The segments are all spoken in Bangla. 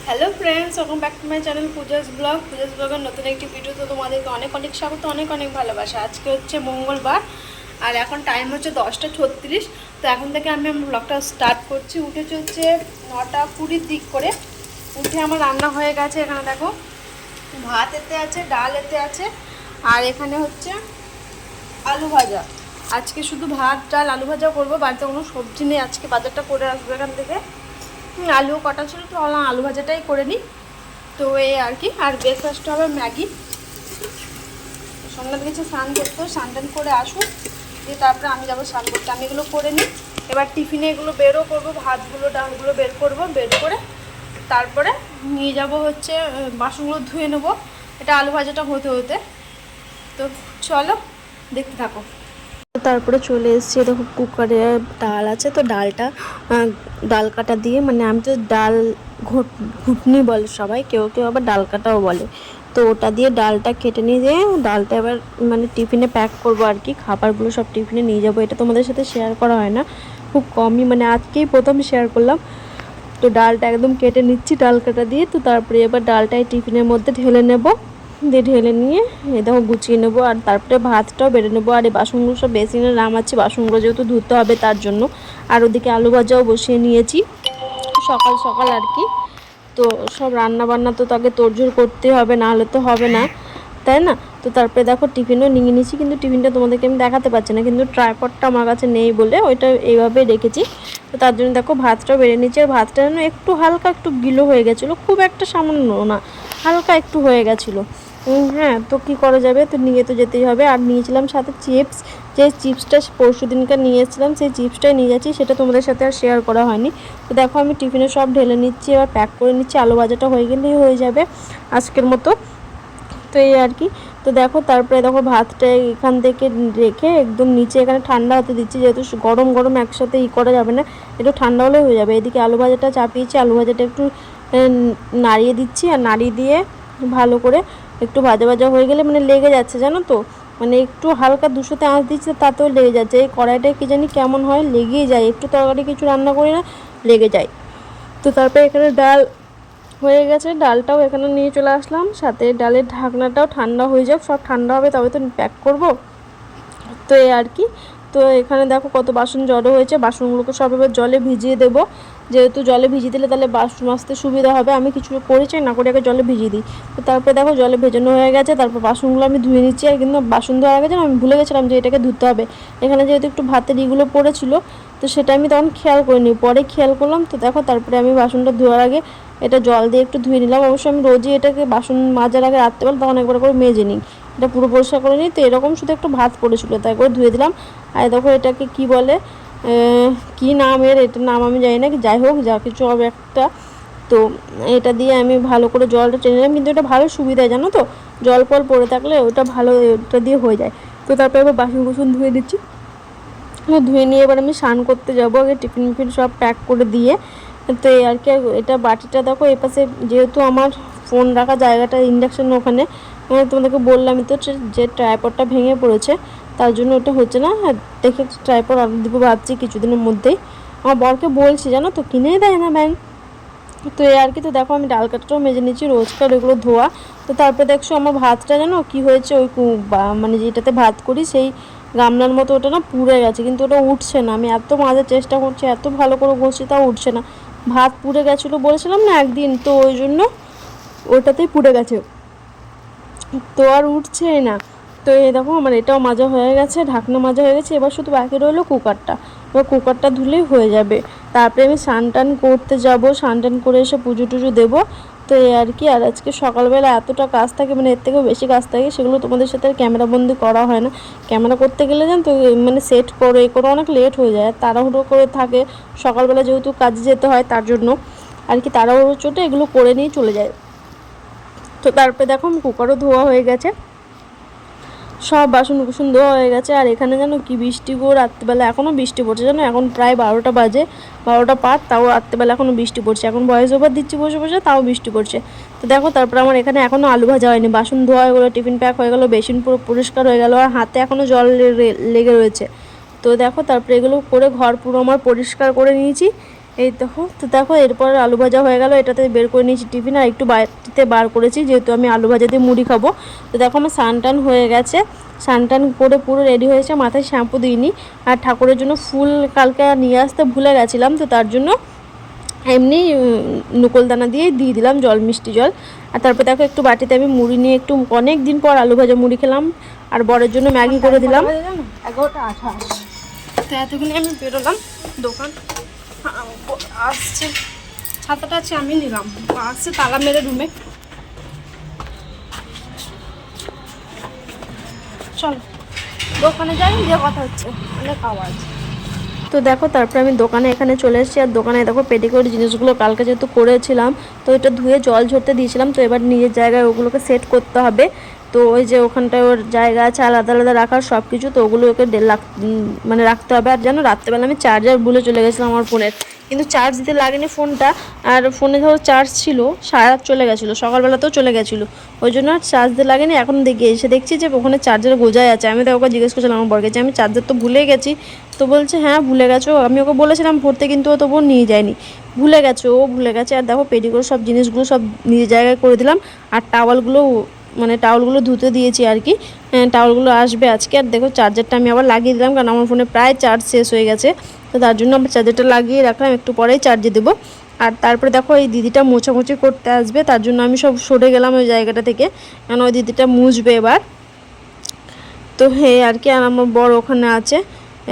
Hello friends welcome back to my channel Puja's blog Puja's ব্লগের নতুন একটি ভিডিওতে তোমাদেরকে অনেক অনেক স্বাগত, অনেক অনেক ভালোবাসা। আজকে হচ্ছে মঙ্গলবার, আর এখন টাইম হচ্ছে দশটা ছত্রিশ। তো এখন থেকে আমি আমার ব্লগটা স্টার্ট করছি। উঠেছে হচ্ছে নটা কুড়ির দিক করে। উঠে আমার রান্না হয়ে গেছে এখানে দেখো। ভাত এতে আছে, ডাল এতে আছে, আর এখানে হচ্ছে আলু ভাজা। আজকে শুধু ভাত, ডাল, আলু ভাজা করব, বাড়িতে কোনো সবজি নেই। আজকে বাজারটা করে আসব এখান থেকে। আলু, কটা ছিল তো ভাবলাম আলু ভাজাটাই করে নিই। তো এই আর কি, আর ব্রেকফাস্ট হবে ম্যাগি। সন্ধ্যা কিছু স্নান করতে স্নান টান করে আসুক, দিয়ে তারপরে আমি যাব স্নান করতে। আমি এগুলো করে নিই। এবার টিফিনে এগুলো বেরও করব, ভাতগুলো, ডালগুলো বের করব, বের করে তারপরে নিয়ে যাব হচ্ছে বাসনগুলো ধুয়ে নেব। এটা আলু ভাজাটা হতে হতে। তো চলো, দেখতে থাকো। তারপরে চলে এসেছি দেখো কুকারে ডাল আছে, তো ডালটা ডাল কাটা দিয়ে মানে আমি তো ডাল ঘুট, ঘুটনি বলে সবাই, কেউ কেউ আবার ডাল কাটাও বলে। তো ওটা দিয়ে ডালটা কেটে নিয়ে দিয়ে ডালটা এবার মানে টিফিনে প্যাক করব আর কি, খাবারগুলো সব টিফিনে নিয়ে যাব, এটা তোমাদের সাথে শেয়ার করা হয় না, খুব কমই মানে আজকেই প্রথম শেয়ার করলাম। তো ডালটা একদম কেটে নিচ্ছি, ডাল কাটা দিয়ে, তো তারপরে এবার ডালটাই টিফিনের মধ্যে ঢেলে নেব। দিয়ে ঢেলে নিয়ে দেখো গুছিয়ে নেব। আর তারপরে ভাতটাও বেড়ে নেব। আর এই বাসনগুলো সব বেসিনে নামাচ্ছি। বাসনগুলো যেহেতু ধুতে হবে তার জন্য। আর ওদিকে আলু ভাজাও বসিয়ে নিয়েছি। সকাল সকাল আর কি। তো সব রান্না বান্না তো তাকে তোড়জোড় করতে হবে, না হলে তো হবে না। তাই না? তো তারপরে দেখো টিফিনও নিয়ে নিয়েছি। কিন্তু টিফিনটা তোমাদেরকে আমি দেখাতে পারছি না। কিন্তু ট্রাইপডটা আমার কাছে নেই বলে ওইটা এইভাবে রেখেছি। তো তার জন্য দেখো ভাতটাও বেড়ে নিচ্ছি আর ভাতটা যেন একটু হালকা একটু গিলো হয়ে গেছিল। খুব একটা সামান্য না, হালকা একটু হয়ে গেছিল। হ্যাঁ তো কি করা যাবে? তো নিয়ে তো যেতেই হবে। আর নিয়েছিলাম সাথে চিপস। যে চিপসটা পরশু দিনকার নিয়ে এসেছিলাম, সেই চিপসটাই নিয়ে যাচ্ছি। সেটা তোমাদের সাথে আর শেয়ার করা হয়নি। তো দেখো, আমি টিফিনে সব ঢেলে নিচ্ছি, এবার প্যাক করে নিচ্ছি। আলু ভাজাটা হয়ে গেলেই হয়ে যাবে আজকের মতো। তো এই আর কি। তো দেখো, তারপরে দেখো, ভাতটা এখান থেকে রেখে একদম নিচে এখানে ঠান্ডা হতে দিচ্ছি। যেহেতু গরম গরম একসাথে ই করা যাবে না, একটু ঠান্ডা হলে হয়ে যাবে। এদিকে আলু ভাজাটা চাপিয়েছি। আলু ভাজাটা একটু নাড়িয়ে দিচ্ছি। আর নাড়িয়ে দিয়ে ভালো করে একটু ভাজা ভাজা হয়ে গেলে মানে লেগে যাচ্ছে, জানো তো? মানে একটু হালকা দুশোতে আঁচ দিচ্ছে, তাতেও লেগে যাচ্ছে। এই কড়াইটা কি জানি কেমন হয়, লেগেই যায়। একটু তরকারি কিছু রান্না করি না, লেগে যায়। তো তারপরে এখানে ডাল হয়ে গেছে, ডালটাও এখানে নিয়ে চলে আসলাম। সাথে ডালের ঢাকনাটাও ঠান্ডা হয়ে যাক, সব ঠান্ডা হবে, তবে তো প্যাক করব। তো এই আর কি। তো এখানে দেখো কত বাসন জড়ো হয়েছে, বাসনগুলোকে সব এবার জলে ভিজিয়ে দেবো। যেহেতু জলে ভিজিয়ে দিলে তাহলে বাসন মাজতে সুবিধা হবে। আমি কিছু করেছি না করে আগে জলে ভিজিয়ে দিই। তো তারপরে দেখো জলে ভেজানো হয়ে গেছে, তারপর বাসনগুলো আমি ধুয়ে নিচ্ছি। আর কিন্তু বাসন ধোয়ার আগে যেন আমি ভুলে গেছিলাম যে এটাকে ধুতে হবে। এখানে যেহেতু একটু ভাতের ইগুলো পড়েছিল, তো সেটা আমি তখন খেয়াল করিনি। পরে খেয়াল করলাম, তো দেখো তারপরে আমি বাসনটা ধোয়ার আগে এটা জল দিয়ে একটু ধুয়ে নিলাম। অবশ্যই আমি রোজই এটাকে বাসন মাজার আগে পারলাম তখন একবার করে মেজে নিই। এটা পুরো পরিষ্কার করে নিই। তো এরকম শুধু একটু ভাত পড়েছিল, তাই করে ধুয়ে দিলাম। আর দেখো এটাকে কি বলে কি নাম এর? এটার নাম আমি জানি না, কি যাই হোক, যা কিছু হবে একটা। তো এটা দিয়ে আমি ভালো করে জলটা টেনে নিলাম, কিন্তু এটা ভালো সুবিধা, জানো তো? জল ফল পড়ে থাকলে ওটা ভালো, ওটা দিয়ে হয়ে যায়। তো তারপরে এবার বাসন কুসন ধুয়ে দিচ্ছি। ধুয়ে নিয়ে এবার আমি স্নান করতে যাব আগে, টিফিন মিফিন সব প্যাক করে দিয়ে। তো এই আর কি, এটা বাটিটা দেখো এ পাশে যেহেতু আমার ফোন রাখা জায়গাটা ইন্ডাকশন ওখানে তোমাদেরকে বললামই তো যে ট্রাইপডটা ভেঙে পড়েছে তার জন্য ওটা হচ্ছে না। আর দেখে ট্রাইপড অর্ডার দিব ভাবছি কিছুদিনের মধ্যেই। আমার বরকে বলছি, জানো তো, কিনেই দেয় না ব্যাংক তো এই আর কি, তো দেখো আমি ডাল কাটাটাও মেজে নিচ্ছি রোজকার ওইগুলো ধোয়া। তো তারপরে দেখছ আমার ভাতটা জানো কি হয়েছে, ওই মানে যেটাতে ভাত করি, সেই গামলার মতো ওটা না পুড়ে গেছে, কিন্তু ওটা উঠছে না। আমি এত মাজার চেষ্টা করছি, এত ভালো করে ঘষছি, তাও উঠছে না। ভাত পুড়ে গেছিল বলেছিলাম না একদিন, তো ওই জন্য ওটাতেই পুড়ে গেছে। তো আর উঠছেই না। তো এই দেখো আমার এটাও মাজা হয়ে গেছে, ঢাকনা মাজা হয়ে গেছে, এবার শুধু বাকি রইল কুকারটা। এবার কুকারটা ধুলেই হয়ে যাবে। তারপরে আমি স্নান টান করতে যাব, স্নান টান করে এসে পুজো টুজো দেবো। তো এই আর কি, আর আজকে সকালবেলা এতটা কাজ থাকে মানে এর থেকেও বেশি কাজ থাকে, সেগুলো তোমাদের সাথে আর ক্যামেরা বন্দি করা হয় না। ক্যামেরা করতে গেলে জান তো মানে সেট করো, এ করো, অনেক লেট হয়ে যায় তাড়াহুড়ো করে থাকে। সকালবেলা যেহেতু কাজে যেতে হয়, তার জন্য। আর কি তাড়াহুড়ো চোটে এগুলো করে নিয়ে চলে যায়। তো তারপরে দেখো কুকারও ধোয়া হয়ে গেছে। সব বাসন কুসন ধোয়া হয়ে গেছে, আর এখানে যেন কি বৃষ্টি গো, রাত্রিবেলা এখনও বৃষ্টি পড়ছে জানো? এখন প্রায় বারোটা বাজে, বারোটা পার তাও রাত্রিবেলা এখনও বৃষ্টি পড়ছে। এখন ভয়েস ওভার দিচ্ছি বসে বসে, তাও বৃষ্টি পড়ছে। তো দেখো, তারপর আমার এখানে এখনও আলু ভাজা হয়নি, বাসন ধোয়া হয়ে গেলো, টিফিন প্যাক হয়ে গেলো, বেসিন পুরো পরিষ্কার হয়ে গেলো, আর হাতে এখনও জল লেগে রয়েছে। তো দেখো, তারপরে এগুলো করে ঘর পুরো আমার পরিষ্কার করে নিয়েছি। এই দেখো তো দেখো এরপর আলু ভাজা হয়ে গেল। এটাতে বের করে নিয়েছি টিফিন আর একটু বাটিতে বার করেছি যেহেতু আমি আলু ভাজা দিয়ে মুড়ি খাব। তো দেখো আমার স্নান টান হয়ে গেছে। স্নান টান করে পুরো রেডি হয়েছে মাথায় শ্যাম্পু দিইনি। আর ঠাকুরের জন্য ফুল কালকে নিয়ে আসতে ভুলে গেছিলাম তো তার জন্য এমনি নুকলদানা দিয়ে দিয়ে দিলাম জল মিষ্টি জল। আর তারপর দেখো একটু বাটিতে আমি মুড়ি নিয়ে একটু অনেক দিন পর আলু ভাজা মুড়ি খেলাম। আর বরের জন্য ম্যাগি করে দিলাম। এগারোটা আঠাশ। তো এতক্ষণে আমি বেরোলাম দোকান। আসছে। ছাতাটা আছে আমি নিলাম। আসছে তালা মেরে রুমে। চলো। দোকানে যাই দিয়ে কথা হচ্ছে। অনেক আওয়াজ। তো দেখো তারপরে আমি দোকানে এখানে চলে এসেছি আর দোকানে দেখো পেটিকোট জিনিসগুলো কালকে যেহেতু করেছিলাম তো এটা ধুয়ে জল ঝরতে দিয়েছিলাম তো এবার নিজের জায়গায় ওগুলোকে সেট করতে হবে। তো ওই যে ওখানটায় ওর জায়গা আছে, আলাদা আলাদা রাখার সব কিছু তো ওগুলো ওকে মানে রাখতে হবে। আর যেন রাত্রেবেলা আমি চার্জার ভুলে চলে গেছিলাম আমার ফোনের কিন্তু চার্জ দিতে লাগেনি ফোনটা আর ফোনে ধরো চার্জ ছিল, সারা চলে গেছিল, সকালবেলাতেও চলে গেছিল। ওই জন্য আর চার্জ দিতে লাগেনি, এখন দেখে, এসে দেখছি যে ওখানে চার্জার গোজায় আছে। আমি তো ওকে জিজ্ঞেস করছিলাম, আমার বরকে, যে আমি চার্জার তো ভুলে গেছি। তো বলছে হ্যাঁ ভুলে গেছো। আমি ওকে বলেছিলাম ভরতে কিন্তু ও তবুও নিয়ে যায়নি। ভুলে গেছে, ও ভুলে গেছে। আর দেখো পেডিগুলো সব জিনিসগুলো সব নিজের জায়গায় করে দিলাম। আর টাওয়ালগুলো মানে টাওয়ালগুলো ধুতে দিয়েছি আর কি। হ্যাঁ, টাওয়ালগুলো আসবে আজকে। আর দেখো চার্জারটা আমি আবার লাগিয়ে দিলাম কারণ আমার ফোনে প্রায় চার্জ শেষ হয়ে গেছে। তো তার জন্য আমার চার্জারটা লাগিয়ে রাখলাম একটু পরেই চার্জে দেবো। আর তারপরে দেখো এই দিদিটা মোছামুছি করতে আসবে তার জন্য আমি সব সরে গেলাম ওই জায়গাটা থেকে। কারণ ওই দিদিটা মুছবে এবার। তো হে আর কি আর আমার বড় ওখানে আছে।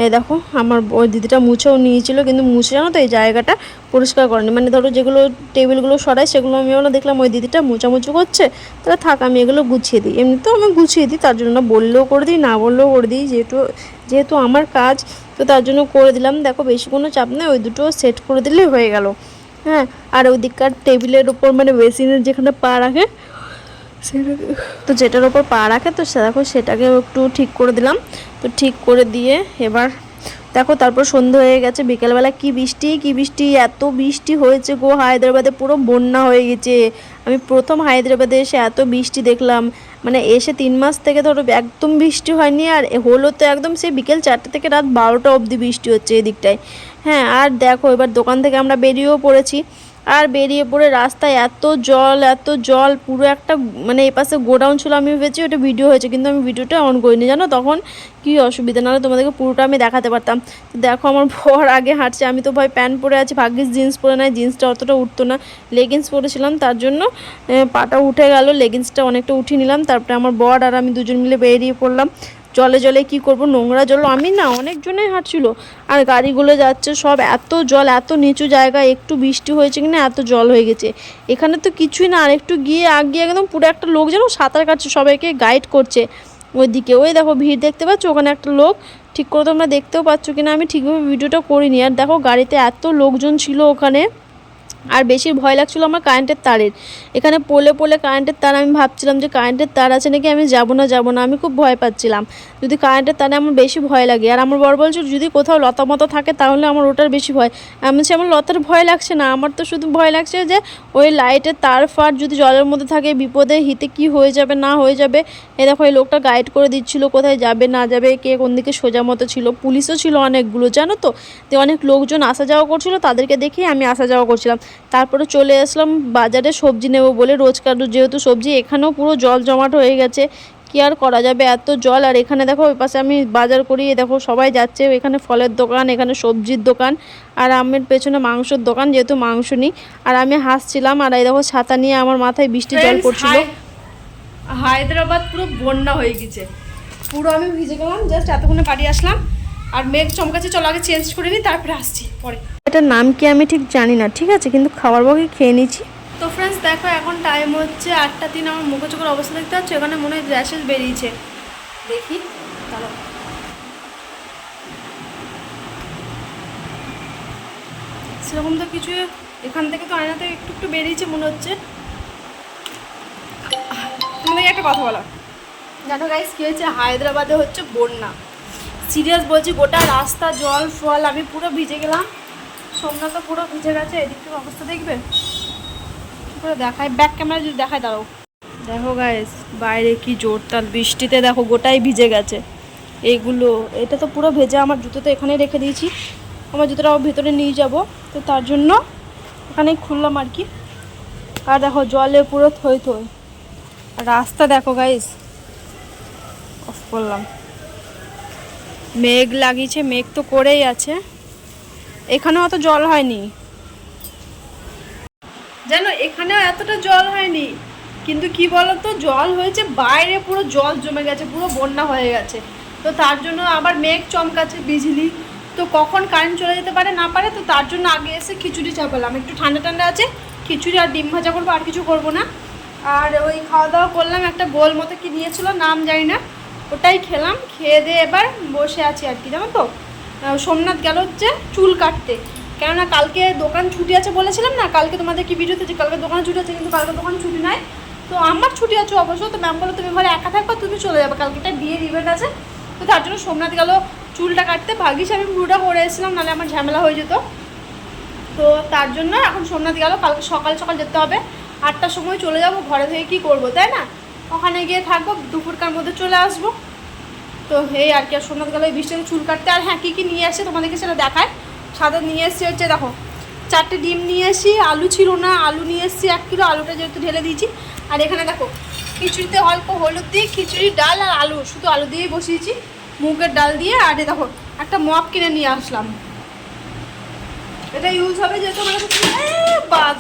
এই দেখো, আমার ওই দিদিটা মুছেও নিয়েছিল, কিন্তু মুছে জানো তো, এই জায়গাটা পরিষ্কার করেনি। মানে ধরো যেগুলো টেবিলগুলো সরাই, সেগুলো আমি ওগুলো দেখলাম ওই দিদিটা মোছামুছি করছে, তাহলে থাক, আমি এগুলো গুছিয়ে দিই। এমনিতেও আমি গুছিয়ে দিই, তার জন্য বললেও করে দিই, না বললেও করে দিই, যেহেতু যেহেতু আমার কাজ, তো তার জন্য করে দিলাম। দেখো, বেশি কোনো চাপ নেই, ওই দুটো সেট করে দিলেই হয়ে গেল। হ্যাঁ আর ওই দিককার টেবিলের উপর মানে বেসিনের যেখানে পা রাখে তো যেটার ওপর পা রাখে, তো দেখো সেটাকে একটু ঠিক করে দিলাম। তো ঠিক করে দিয়ে এবার দেখো তারপর সন্ধে হয়ে গেছে বিকেলবেলা কি বৃষ্টি কি বৃষ্টি, এত বৃষ্টি হয়েছে গো, হায়দ্রাবাদে পুরো বন্যা হয়ে গেছে। আমি প্রথম হায়দ্রাবাদে এসে এত বৃষ্টি দেখলাম। মানে এসে তিন মাস থেকে ধরো একদম বৃষ্টি হয়নি, আর হলো তো একদম সে বিকেল চারটে থেকে রাত বারোটা অবধি বৃষ্টি হচ্ছে এদিকটায়। হ্যাঁ আর দেখো এবার দোকান থেকে আমরা বেরিয়েও পড়েছি। আর বেরিয়ে পড়ে রাস্তায় এত জল এত জল, পুরো একটা মানে এই পাশে গোডাউন ছিল, আমি ভেবেছি ওটা ভিডিও হয়েছে, কিন্তু আমি ভিডিওটা অন করিনি। জানো তখন কি অসুবিধা? নাহলে তোমাদেরকে পুরোটা আমি দেখাতে পারতাম। তো দেখো আমার বর আগে হাঁটছে, আমি তো ভাই প্যান্ট পরে আছি, ভাগ্যিস জিন্স পরে নাই জিন্সটা অতটা উঠতো না। লেগিংস পরেছিলাম, তার জন্য পাটা উঠে গেল লেগিংসটা অনেকটা উঠিয়ে নিলাম, তারপরে আমার বর আর আমি দুজন মিলে বেরিয়ে পড়লাম। জলে জলে কি করব? নোংরা জল। আমি না অনেকজনেই হাঁটছিল। আর গাড়িগুলো যাচ্ছে সব এত জল, এত নিচু জায়গা একটু বৃষ্টি হয়েছে কিনা, এত জল হয়ে গেছে। এখানে তো কিছুই না, আর একটু গিয়ে আগিয়ে একদম পুরো একটা লোক যেন সাঁতার কাটছে, সবাইকে গাইড করছে ওইদিকে। ওই দেখো ভিড় দেখতে পাচ্ছ? ওখানে একটা লোক, ঠিক করে তোমরা দেখতেও পাচ্ছ কিনা? আমি ঠিকভাবে ভিডিওটা করিনি। আর দেখো, গাড়িতে এত লোকজন ছিল ওখানে। আর বেশি ভয় লাগছিল আমার কারেন্টের তারের। এখানে পোলে পোলে কারেন্টের তার, আমি ভাবছিলাম যে কারেন্টের তার আছে নাকি আমি যাব না যাব না, আমি খুব ভয় পাচ্ছিলাম। যদি কারেন্টের তারে আমার বেশি ভয় লাগে, আর আমার বর বলছিল যদি কোথাও লতা মতো থাকে তাহলে আমার ওটার বেশি ভয়। আমি বলছি, আমার লতার ভয় লাগছে না, আমার তো শুধু ভয় লাগছে যে ওই লাইটের তার ফার যদি জলের মধ্যে থাকে, বিপদে হিতে কি হয়ে যাবে, না হয়ে যাবে? এ দেখো, এই লোকটা গাইড করে দিচ্ছিল কোথায় যাবে, না যাবে, কে কোন দিকে সোজা মতো ছিল। পুলিশও ছিল অনেকগুলো, জানো তো? তো অনেক লোকজন আসা যাওয়া করছিল, তাদেরকে দেখেই আমি আসা যাওয়া করছিলাম। তারপরে চলে আসলাম বাজারে সবজি নেব বলে। রোজকার যেহেতু সবজি এখানেও পুরো জল জমাট হয়ে গেছে। কি আর করা যাবে? এত জল আর এখানে দেখো ওই পাশে আমি বাজার করি দেখো সবাই যাচ্ছে। এখানে ফলের দোকান এখানে সবজির দোকান আর আমের পেছনে মাংসের দোকান যেহেতু মাংস নিই। আর আমি হাসছিলাম আর এই দেখো ছাতা নিয়ে আমার মাথায় বৃষ্টি জল পড়ছিল। হায়দ্রাবাদ পুরো বন্যা হয়ে গেছে। পুরো আমি ভিজে গেলাম জাস্ট এতক্ষণে বাড়ি আসলাম। আর মেঘ চমকাচ্ছে চলো আগে চেঞ্জ করে নিই তারপরে আসছি পরে। এটার নাম কি আমি ঠিক জানি না ঠিক আছে? কিন্তু খাবার বকে খেয়ে নিচ্ছি। তো ফ্রেন্ডস দেখো এখন টাইম হচ্ছে আটটা দিন আমার মুখে চোখের অবস্থা দেখতে পাচ্ছ এখানে মনে হয় র্যাশেস বেরিয়েছে। দেখি দাঁড়াও। সেরকম তো কিছু এখান থেকে তো আয়নাতে একটু একটু বেরিয়েছে মনে হচ্ছে। তোমাদের একটা কথা বলা। জানো গাইস কী হয়েছে? হায়দ্রাবাদে হচ্ছে বন্যা। সিরিয়াস বলছি, গোটা রাস্তা, জল, ফল, আমি পুরো ভিজে গেলাম। সোমনাথ তো পুরো ভিজে গেছে এদিকটার অবস্থা দেখবে? করে দেখায়? ব্যাক ক্যামেরা যদি দেখায়, দাঁড়াও। দেখো গায়েস বাইরে কি জোরটার বৃষ্টিতে দেখো গোটাই ভিজে গেছে। এইগুলো এটা তো পুরো ভেজে, আমার জুতো তো এখানে রেখে দিয়েছি। আমার জুতোটা ভেতরে নিয়ে যাব, তো তার জন্য ওখানেই খুললাম আর কি। আর দেখো, জলে পুরো থই থই। রাস্তা দেখো গাইস অফ করলাম। মেঘ লাগিয়েছে মেঘ তো করেই আছে। এখানেও অত জল হয়নি। জানো এখানেও এতটা জল হয়নি। কিন্তু কি বলতো, জল হয়েছে, বাইরে পুরো জল জমে গেছে, পুরো বন্যা হয়ে গেছে। তো তার জন্য আবার মেঘ চমকাচ্ছে, বিজলি। তো কখন কারেন্ট চলে যেতে পারে না পারে, তো তার জন্য আগে এসে খিচুড়ি চাপালাম। একটু ঠান্ডা ঠান্ডা আছে, খিচুড়ি আর ডিম ভাজা করব, আর কিছু করব না। আর ওই খাওয়া দাওয়া করলাম, একটা গোল মতো কি নিয়েছিল নাম জানি না। ওটাই খেলাম, খেয়ে দিয়ে এবার বসে আছি আর কি, জানো তো? সোমনাথ গেল হচ্ছে চুল কাটতে। কেননা কালকে দোকান ছুটি আছে বলেছিলাম না, কালকে তোমাদের কি ভিডিওতে যে কালকে দোকান ছুটি আছে, কিন্তু কালকে দোকান ছুটি নাই। তো আমার ছুটি আছে অবশ্য, তো ম্যাম বলো তুমি ঘরে একা থাকবা তুমি চলে যাবে। কালকে একটা বিয়ের ইভেন্ট আছে, তো তার জন্য সোমনাথ গেল চুলটা কাটতে। ভাগিস আমি পুরোটা করে এসেছিলাম, নাহলে আমার ঝামেলা হয়ে যেত। তো তার জন্য এখন সোমনাথ গেল, কালকে সকাল সকাল যেতে হবে। আটটার সময় চলে যাব, ঘরে থেকে কি করব, তাই না? ওখানে গিয়ে থাকব, দুপুরকার মধ্যে চলে আসব। তো এই আর কি, আর সোমনাথ গেল বৃষ্টিতে চুল কাটতে। আর হ্যাঁ কী কী নিয়ে আসছে তোমাদেরকে সেটা দেখায় সাদা নিয়ে এসছি হচ্ছে দেখো, চারটে ডিম নিয়ে এসছি, আলু ছিল না, আলু নিয়ে এসছি এক কিলো, আলুটা যেহেতু ঢেলে দিয়েছি। আর এখানে দেখো, খিচুড়িতে অল্প হলুদ দিয়ে খিচুড়ি, ডাল আর আলু, শুধু আলু দিয়েই বসিয়েছি, মুগের ডাল দিয়ে। আর দেখো, একটা মপ কিনে নিয়ে আসলাম। এটা ইউজ হবে যেহেতু মানে বাদ।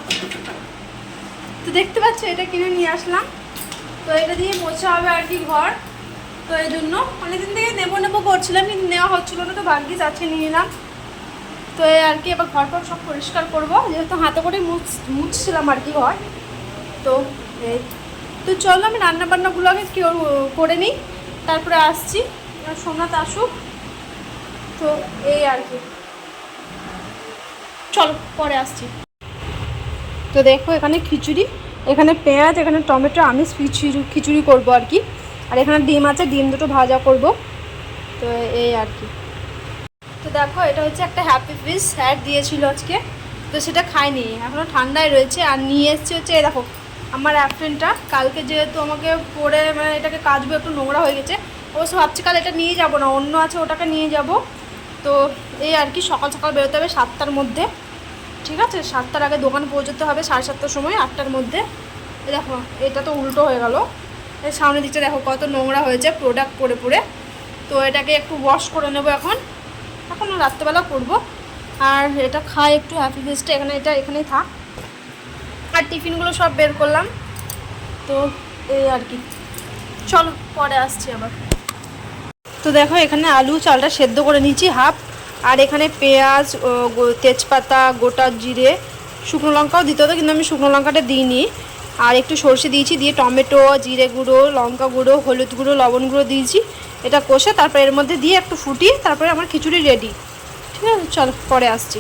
তো দেখতে পাচ্ছ, এটা কিনে নিয়ে আসলাম। তো এটা দিয়ে মোছা হবে আর কি ঘর। তো এই জন্য অনেকদিন থেকে নেব নেব করছিলাম, কিন্তু নেওয়া হচ্ছিল না, তো ভাগ্যিস আছে, নিয়ে নিলাম তো এই আর কি, এবার ঘর টর সব পরিষ্কার করব, যেহেতু হাতে করে মুছ, মুছছিলাম আর কি ঘর। তো এই, তো চলো আমি রান্না বান্নাগুলো আগে কেউ- করে নিই, তারপরে আসছি সোমনাথ আসুক। তো এই আর কি। চলো, পরে আসছি। তো দেখো এখানে খিচুড়ি। এখানে পেঁয়াজ, এখানে টমেটো আমি খিচুড়ি খিচুড়ি করব আর কি। আর এখানে ডিম আছে, ডিম দুটো ভাজা করব। তো এই আর কি। তো দেখো, এটা হচ্ছে একটা হ্যাপি ফিস স্যার দিয়েছিল আজকে। তো সেটা খাইনি এখনও ঠান্ডায় রয়েছে। আর নিয়ে এসছে হচ্ছে, এই দেখো, আমার অ্যাপ্রেনটা কালকে যেহেতু আমাকে পরে মানে এটাকে কাচবো, একটু নোংরা হয়ে গেছে। অবশ্য ভাবছি কাল এটা নিয়ে যাব না, অন্য আছে ওটাকে নিয়ে যাব। তো এই আর কি, সকাল সকাল বেরোতে হবে সাতটার মধ্যে। ঠিক আছে? সাতটার আগে দোকানে পৌঁছতে হবে, সাড়ে সাতটার সময়, আটটার মধ্যে। দেখো, এটা তো উল্টো হয়ে গেল। এই সামনের দিকটা দেখো, কত নোংরা হয়েছে প্রোডাক্ট পরে পরে তো এটাকে একটু ওয়াশ করে নেব এখন। এখন রাত্রেবেলা করব। আর এটা খাই একটু হ্যাপি ফেসটা এখানে এটা, এখানেই থাক। আর টিফিনগুলো সব বের করলাম। তো এই আর কি। চলো, পরে আসছি আবার। তো দেখো, এখানে আলু চালটা সেদ্ধ করে নিয়েছি, হাফ আর এখানে পেঁয়াজ তেজপাতা, গোটা জিরে, শুকনো লঙ্কাও দিতে হতো কিন্তু আমি শুকনো লঙ্কাটা দিইনি। আর একটু সর্ষে দিয়েছি, দিয়ে টমেটো, জিরে গুঁড়ো, লঙ্কা গুঁড়ো, হলুদ গুঁড়ো, লবণ গুঁড়ো দিয়েছি। এটা কষে তারপরে এর মধ্যে দিয়ে একটু ফুটিয়ে তারপরে আমার খিচুড়ি রেডি ঠিক আছে, চলো, পরে আসছি।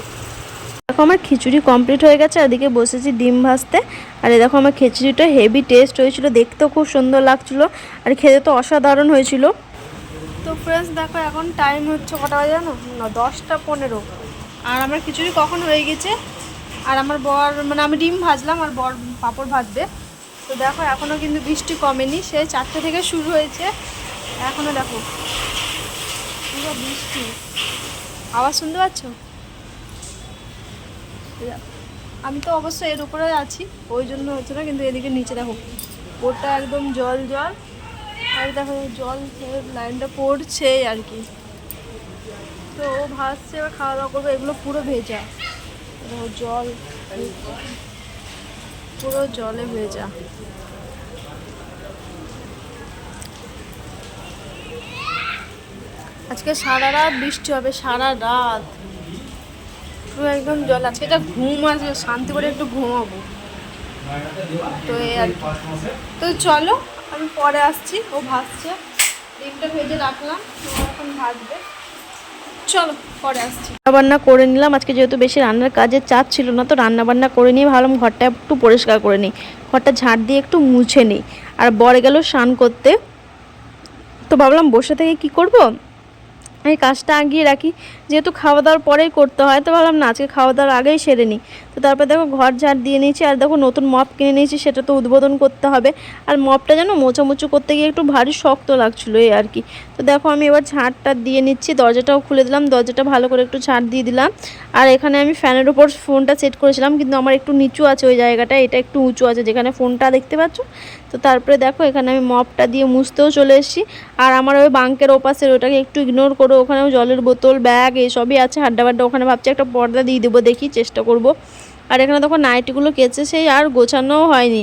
দেখো আমার খিচুড়ি কমপ্লিট হয়ে গেছে, এদিকে বসেছি ডিম ভাজতে। আর দেখো আমার খিচুড়িটা হেভি টেস্ট হয়েছিল, দেখতেও খুব সুন্দর লাগছিল। আর খেতে তো অসাধারণ হয়েছিল। তো ফ্রেন্ডস দেখো, এখন টাইম হচ্ছে কটা বাজে জানো? না, দশটা পনেরো। আর আমার খিচুড়ি কখন হয়ে গেছে? আর আমার বর মানে আমি ডিম ভাজলাম, আর বর পাঁপড় ভাজবে। তো দেখো এখনও কিন্তু বৃষ্টি কমেনি। সে চারটে থেকে শুরু হয়েছে। এখনও দেখো, পুরো বৃষ্টি। আওয়াজ শুনতে পাচ্ছ? আমি তো অবশ্য এর উপরে আছি, ওই জন্য হচ্ছে না, কিন্তু এদিকে নিচে দেখো, ওটা একদম জল জল। আর দেখো, জল লাইনটা পড়ছে আর কি। তো ও ভাসছে, এবার খাওয়া দাওয়া করবে, এগুলো পুরো ভেজা। জল পুরো জলে ভেজা। আজকে সারা রাত বৃষ্টি হবে, সারা রাত। পুরো একদম জল, আজকে এটা ঘুম আসবে, শান্তি করে একটু ঘুমাবো। তো এই আর তো চলো আমি পরে আসছি, ও ভাজছে। ডিমটা ভেজে রাখলাম, ও এখন ভাজবে। চলো, পরে আসছি। রান্না করে নিলাম, আজকে যেহেতু বেশি রান্নার কাজের চাপ ছিল না, তো রান্না বান্না করে নিয়ে ভাবলাম ঘরটা একটু পরিষ্কার করে নিই। ঘরটা ঝাড় দিয়ে একটু মুছে নিই। আর বরে গেল স্নান করতে, তো ভাবলাম বসে থেকে কি করব? এই কাজটা আগিয়ে রাখি। যেহেতু খাওয়া দাওয়ার পরেই করতে হয়, তো ভাবলাম না, আজকে খাওয়া দাওয়ার আগেই সেরে নিই। তো তারপর দেখো ঘর ঝাড় দিয়ে নিয়েছি, আর দেখো নতুন মপ কিনে নিয়েছি, সেটা তো উদ্বোধন করতে হবে। আর মপটা যেন মোছামুচু করতে গিয়ে একটু ভারী শক্ত লাগছিল এই আর কি। তো দেখো আমি এবার ঝাড়টা দিয়ে নিচ্ছি, দরজাটাও খুলে দিলাম, দরজাটা ভালো করে একটু ঝাড় দিয়ে দিলাম। আর এখানে আমি ফ্যানের উপর ফোনটা সেট করেছিলাম, কিন্তু আমার একটু নিচু আছে ওই জায়গাটা, এটা একটু উঁচু আছে, যেখানে ফোনটা দেখতে পাচ্ছ। তো তারপরে দেখো, এখানে আমি মপটা দিয়ে মুছতেও চলে এসেছি। আর আমার ওই বাঙ্কের ওপাশের, ওটাকে একটু ইগনোর করো, ওখানেও জলের বোতল, ব্যাগ এইসবই আছে হাড্ডা বাড্ডা ওখানে ভাবছি একটা পর্দা দিয়ে দেবো, দেখি চেষ্টা করব। আর এখানে তখন নাইটিগুলো কেচে সেই আর গোছানোও হয়নি।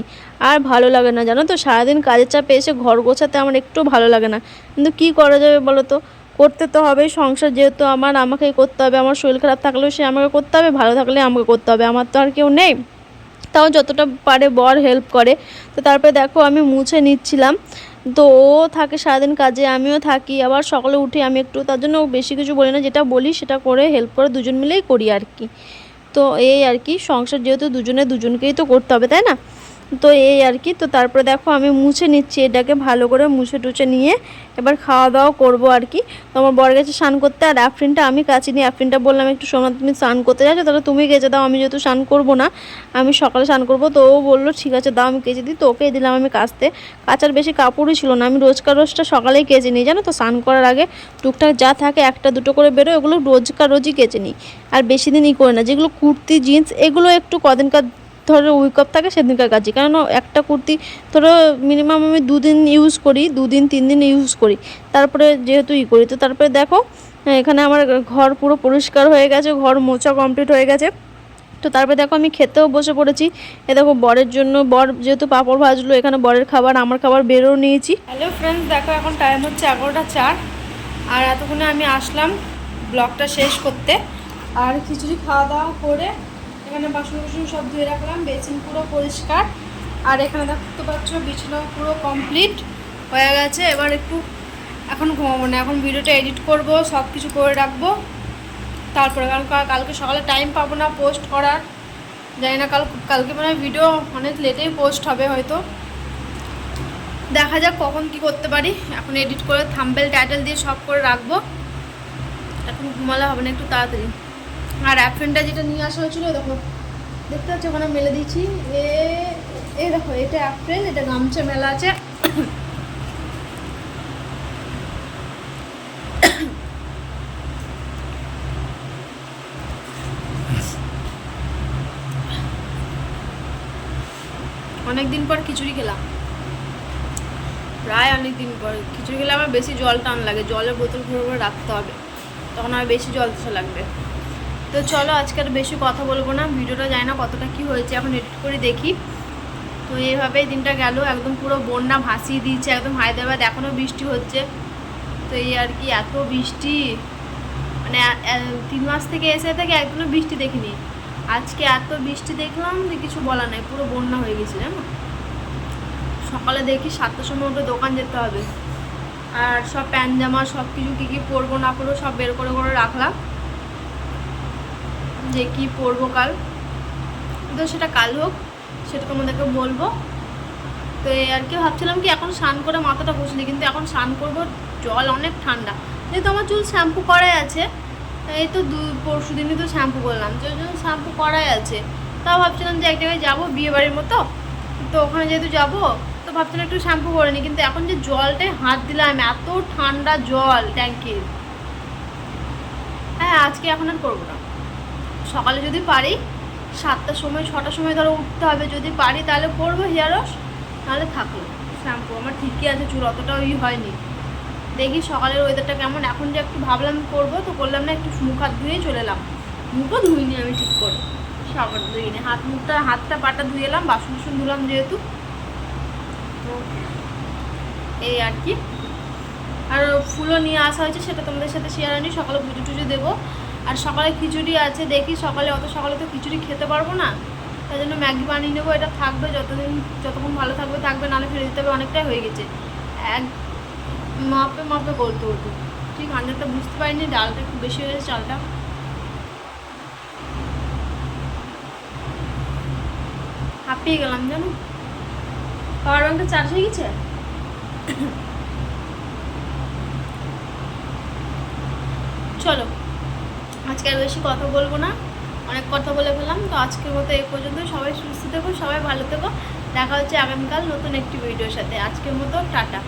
আর ভালো লাগে না, জানো তো? সারাদিন কাজের চাপে এসে ঘর গোছাতে আমার একটু ভালো লাগে না। কিন্তু কী করা যাবে বলো তো? করতে তো হবে, সংসার যেহেতু আমার, আমাকেই করতে হবে। আমার শরীর খারাপ থাকলেও সে আমাকে করতে হবে, ভালো থাকলে আমাকে করতে হবে। আমার তো আর কেউ নেই। তাও যতটা পারে বর হেল্প করে। তো তারপরে দেখো আমি মুছে নিচ্ছিলাম। তো ও থাকে সারাদিন কাজে, আমিও থাকি। আবার সকালে উঠে আমি একটু, তার জন্য বেশি কিছু বলি না, যেটা বলি সেটা করে হেল্প করে দুজন মিলেই করি আর কি। তো এই আর কি, সংসার যেহেতু দুজনে দুজনকেই তো করতে হবে, তাই না? তো এই আর কি, তো তারপরে দেখো আমি মুছে নিচ্ছি এটাকে ভালো করে মুছে টুছে নিয়ে এবার খাওয়া দাওয়া করব আর কি। তো আমার বর গেছে স্নান করতে আর অ্যাফ্রিনটা আমি কাছে নিই অ্যাফ্রিনটা বললাম, একটু সোনা, তুমি স্নান করতে যাচ্ছ, তাহলে তুমি গেছে দাও, আমি যেহেতু স্নান করব না, আমি সকালে স্নান করব। তো ও বলল, ঠিক আছে, দাও, আমি কেচে দিই। তো ওকে দিলাম আমি কাচতে। কাচার বেশি কাপড়ই ছিল না, আমি রোজকার রোজটা সকালেই কেচে নিই, জানো তো? স্নান করার আগে টুকটাক যা থাকে একটা দুটো করে বেরোয়, ওগুলো রোজকার রোজই কেচে নিই। আর বেশি দিনই করে না, যেগুলো কুর্তি, জিন্স, এগুলো একটু কদিনকার ধরো উইক থাকে সেদিনকার কাজে কারণ একটা কুর্তি ধরো মিনিমাম আমি দুদিন ইউজ করি, দুদিন তিন দিন ইউজ করি। তারপরে যেহেতু ই করি, তো তারপরে দেখো, এখানে আমার ঘর পুরো পরিষ্কার হয়ে গেছে, ঘর মোছা কমপ্লিট হয়ে গেছে। তো তারপরে দেখো আমি খেতেও বসে পড়েছি। এ দেখো বরের জন্য, বর যেহেতু পাঁপড় ভাজলো, এখানে বরের খাবার, আমার খাবার বেরও নিয়েছি। হ্যালো ফ্রেন্ডস দেখো এখন টাইম হচ্ছে এগারোটা চার। আর এতক্ষণে আমি আসলাম ব্লগটা শেষ করতে। আর খিচুড়ি খাওয়া দাওয়া করে এখানে বাসন বাসন সব ধুয়ে রাখলাম, বেসিন পুরো পরিষ্কার। আর এখানে দেখতে পাচ্ছ, বিছানা পুরো কমপ্লিট হয়ে গেছে। এবার একটু এখন ঘুমাবো না, এখন ভিডিওটা এডিট করব সব কিছু করে রাখব। তারপরে কালকে কালকে সকালে টাইম পাবো না পোস্ট করার। জানি না, কাল, কালকে মানে ভিডিও অনেক লেটেই পোস্ট হবে হয়তো। দেখা যাক কখন কি করতে পারি। এখন এডিট করে থাম্বেল টাইটেল দিয়ে সব করে রাখব। এখন ঘুমালে হবে না, একটু তাড়াতাড়ি। আর অ্যাপেনটা যেটা নিয়ে আসা হয়েছিল দেখো। দেখতে পাচ্ছ, ওখানে মেলে দিচ্ছি এ এ দেখো, এটা অ্যাপ্রেল এটা গামছা মেলা আছে। অনেকদিন পর খিচুড়ি খেলাম। প্রায় অনেক দিন পর। খিচুড়ি খেলে আমার বেশি জল টান লাগে। জলের বোতল ভরে ভরে রাখতে হবে। তখন আমার বেশি জল লাগবে। তো চলো আজকে আর বেশি কথা বলব না, ভিডিওটা জানি না কতটা কি হয়েছে, এখন এডিট করে দেখি। তো এইভাবেই দিনটা গেল, একদম পুরো বন্যা ভাসিয়ে দিয়েছে, একদম হায়দ্রাবাদ এখনও বৃষ্টি হচ্ছে। তো এই আর কি, এত বৃষ্টি মানে তিন মাস থেকে এসে থেকে একদমই বৃষ্টি দেখিনি। আজকে এত বৃষ্টি দেখলাম যে কিছু বলা নাই, পুরো বন্যা হয়ে গেছে, জানো? সকালে দেখি সাতটার সময় উঠে দোকান যেতে হবে। আর সব প্যান্ট জামা সব কিছু কী কী পরবো না পরবো সব বের করে করে রাখলাম। যে কি পরবো কাল। তো সেটা কাল হোক, সেটা তোমাদেরকে বলব। তো আর কি ভাবছিলাম কি এখন স্নান করে মাথাটা ঘষলি, কিন্তু এখন স্নান করব, জল অনেক ঠান্ডা। যেহেতু আমার চুল শ্যাম্পু করাই আছে, এই তো দু, পরশু দিনই তো শ্যাম্পু করলাম ওই জন্য শ্যাম্পু করাই আছে। তাও ভাবছিলাম যে এক জায়গায় যাব বিয়ে বাড়ির মতো। তো ওখানে যেহেতু যাব, তো ভাবছিলাম একটু শ্যাম্পু করে নিই, কিন্তু এখন যে জলটায় হাত দিলাম, এত ঠান্ডা জল ট্যাঙ্কির। হ্যাঁ আজকে এখন আর করব না। সকালে যদি পারি, সাতটার সময়, ছটার সময় ধরো উঠতে হবে, যদি পারি তাহলে করব হেয়ার ওয়াশ নাহলে থাকল শ্যাম্পু, আমার ঠিকই আছে, চুল অতটাও ই হয়নি। দেখি সকালের ওয়েদারটা কেমন, এখন যে একটু ভাবলাম করব, তো করলাম না, একটু মুখ হাত ধুয়ে চলে এলাম। মুখও ধুইনি আমি ঠিক করে সকাল ধুইনি, হাত মুখটা, হাতটা পাটা ধুয়ে এলাম বাসন বাসন ধুলাম যেহেতু। তো এই আর কি। আর ফুলও নিয়ে আসা হয়েছে, সেটা তোমাদের সাথে শেয়ার হয়নি, সকালে পুজো টুজো দেবো। আর সকালে খিচুড়ি আছে, দেখি সকালে অত সকালে তো খিচুড়ি খেতে পারব না। তাই জন্য ম্যাগি বানিয়ে নেব, এটা থাকবে, যতদিন, যতক্ষণ ভালো থাকবে থাকবে, নাহলে ফেলে দিতে হবে, অনেকটাই হয়ে গেছে। এক মাপে মাপে করতে হতো ঠিক আন্দাজটা বুঝতে পারিনি, ডালটা একটু বেশি হয়ে গেছে, চালটা। হাঁপিয়ে গেলাম জানো? পাওয়ার ব্যাংকটা চার্জ হয়ে গেছে? চলো। আজকে আর বেশি কথা বলব না। অনেক কথা বলে ফেললাম, তো আজকের মতো এ পর্যন্ত সবাই সুস্থ থেকো, সবাই ভালো থেকো। দেখা হচ্ছে আগামীকাল নতুন একটি ভিডিওর সাথে। আজকের মতো টাটা।